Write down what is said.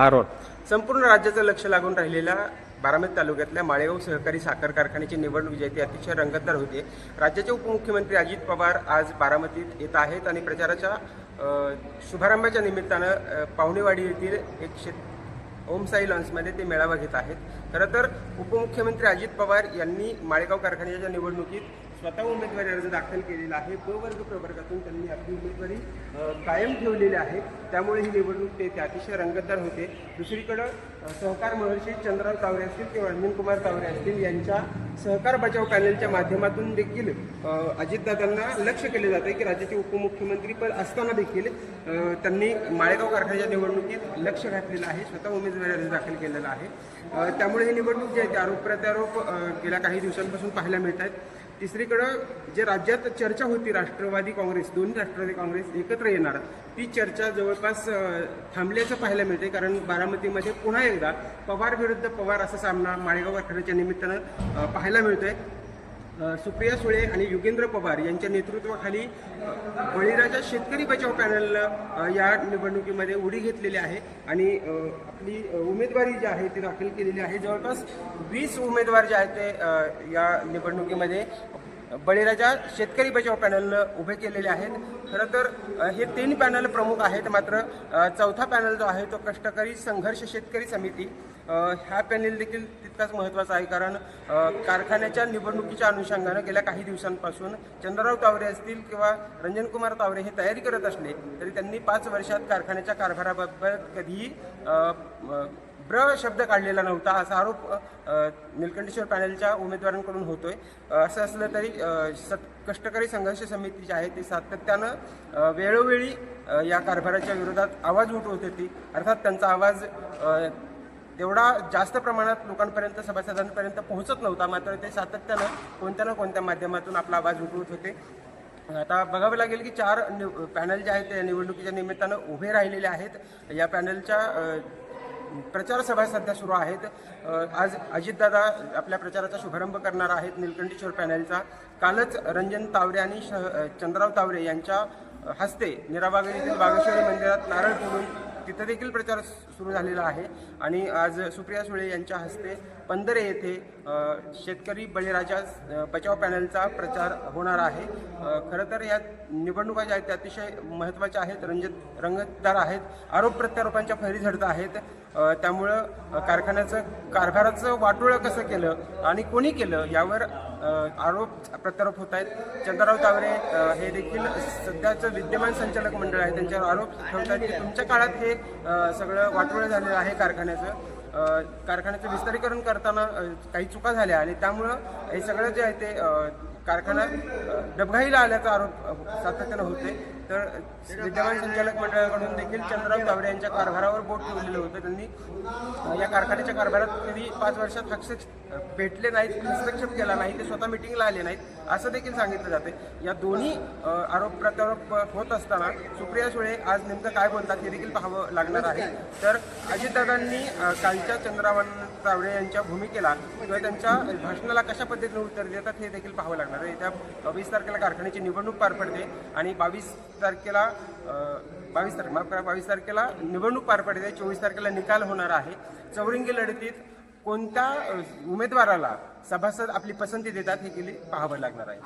हा रोड. संपूर्ण राज्याचं लक्ष लागून राहिलेल्या बारामती तालुक्यातल्या माळेगाव सहकारी साखर कारखान्याची निवडणूक जी आहे ती अतिशय रंगतदार होते. राज्याचे उपमुख्यमंत्री अजित पवार आज बारामतीत येत आहेत आणि प्रचाराच्या शुभारंभाच्या निमित्तानं पाहुणेवाडी येथील एक शेत ओमसाई लॉन्समध्ये ते मेळावा घेत आहेत. खरं तर उपमुख्यमंत्री अजित पवार यांनी माळेगाव कारखान्याच्या निवडणुकीत स्वतः उमेदवारी अर्ज दाखल केलेला आहे. ब वर्ग प्रवर्गातून त्यांनी आपली उमेदवारी कायम ठेवलेली आहे. त्यामुळे ही निवडणूक ते ते अतिशय रंगतदार होते. दुसरीकडं सहकार महर्षी चंद्रराव तावरे असतील किंवा रंजन कुमार तावरे असतील यांच्या सहकार बचाव पॅनलच्या माध्यमातून देखील अजितदादांना लक्ष केले जाते की राज्याचे उपमुख्यमंत्री पण असताना देखील त्यांनी माळेगाव कारखान्याच्या निवडणुकीत लक्ष घातलेलं आहे. स्वतः उमेदवारी अर्ज दाखल केलेला आहे. त्यामुळे त्यामुळे ही निवडणूक जी आहे ती आरोप प्रत्यारोप गेल्या काही दिवसांपासून पाहायला मिळत आहेत तिसरीकडं जे राज्यात चर्चा होती राष्ट्रवादी काँग्रेस दोन्ही राष्ट्रवादी काँग्रेस एकत्र येणार ती चर्चा जवळपास थांबल्याचं पाहायला मिळते कारण बारामतीमध्ये पुन्हा एकदा पवार विरुद्ध पवार असा सामना माळेगाव कारखान्याच्या निमित्तानं पाहायला मिळतोय. सुप्रिया सुळे आणि युगेंद्र पवार यांच्या नेतृत्वाखाली बळीराजा शेतकरी बचाव पॅनलनं या निवडणुकीमध्ये उडी घेतलेली आहे. आणि आपली उमेदवारी जी आहे ती दाखल केलेली आहे. जवळपास वीस उमेदवार जे आहेत ते या निवडणुकीमध्ये बळीराजा शेतकरी बचाव पॅनलनं उभे केलेले आहेत. खरं तर हे तीन पॅनल प्रमुख आहेत. मात्र चौथा पॅनल जो आहे तो कष्टकरी संघर्ष शेतकरी समिती. ह्या हा पॅनल देखील तितकाच महत्त्वाचा आहे. कारण कारखान्याच्या निवडणुकीच्या अनुषंगानं गेल्या काही दिवसांपासून चंद्रराव तावरे असतील किंवा रंजनकुमार तावरे हे तयारी करत असले तरी त्यांनी पाच वर्षात कारखान्याच्या कारभाराबाबत कधीही ब्र शब्द काढलेला नव्हता. असा आरोप निलकंठेश्वर पॅनलच्या उमेदवारांकडून होतोय. असं असलं तरी सत कष्टकरी संघर्ष समिती जी आहे ती सातत्यानं वेळोवेळी या कारभाराच्या विरोधात आवाज उठवत होती. अर्थात त्यांचा आवाज तेवढा जास्त प्रमाणात लोकांपर्यंत सभासदांपर्यंत पोहोचत नव्हता. मात्र ते सातत्यानं कोणत्या ना कोणत्या माध्यमातून आपला आवाज उठवत होते. आता बघावं लागेल की चार निव पॅनल जे आहेत ते निवडणुकीच्या निमित्तानं उभे राहिलेले आहेत. या पॅनलच्या प्रचारसभा प्रचार सभा सध्या सुरू आहेत. आज अजितदादा आपल्या प्रचाराचा शुभारंभ करणार आहेत निलकंठेश्वर पॅनलचा. कालच रंजन तावरे आणि शह चंद्रराव तावरे यांच्या हस्ते निराबाग येथील बागेश्वरी मंदिरात नारळ फोडून तिथं देखील प्रचार सुरू झालेला आहे. आणि आज सुप्रिया सुळे यांच्या हस्ते पंधरे येथे शेतकरी बळीराजा बचाव पॅनलचा प्रचार होणार आहे. खरं तर या निवडणुका ज्या आहेत त्या अतिशय महत्त्वाच्या आहेत. रंजत रंगतदार आहेत. आरोप प्रत्यारोपांच्या फैरी झडत आहेत. त्यामुळं कारखान्याचं कारभाराचं वाटोळं कसं केलं आणि कोणी केलं यावर आरोप प्रत्यारोप होत आहेत. चंद्रराव तावरे हे देखील सध्याचं विद्यमान संचालक मंडळ आहे. त्यांच्यावर आरोप ठेवत आहेत की तुमच्या काळात हे अ, सगळं वाटोळं झालेलं आहे कारखान्याचं. कारखान्याचं विस्तारीकरण करताना काही चुका झाल्या आणि त्यामुळं हे सगळं जे आहे ते कारखाना डबघाईला आल्याचा आरोप सातत्यानं होते तर विद्यमान संचालक मंडळाकडून देखील चंद्रराव तावरे यांच्या कारभारावर बोट ठेवलेलं होतं. त्यांनी या कारखान्याच्या कारभारात कधी पाच वर्षात हस्तक्षेप भेटले नाहीत हस्तक्षेप केला नाही ते स्वतः मिटिंगला आले नाहीत असं देखील सांगितलं जाते. या दोन्ही आरोप प्रत्यारोप होत असताना सुप्रिया सुळे आज नेमकं काय बोलतात हे देखील पाहावं लागणार आहे. तर अजितदादांनी कालच्या चंद्रावन तावडे यांच्या भूमिकेला किंवा त्यांच्या भाषणाला कशा पद्धतीने उत्तर देतात हे देखील पाहावं लागणार आहे. त्या बावीस तारखेला कारखान्याची निवडणूक पार पडते आणि बावीस तारखेला बावीस तारखे माफ करा बावीस तारखेला निवडणूक पार पडते चोवीस तारखेला निकाल होणार आहे. चौरंगी लढतीत कोणत्या उमेदवाराला सभासद आपली पसंती देतात हे गेली पाहावं लागणार आहे.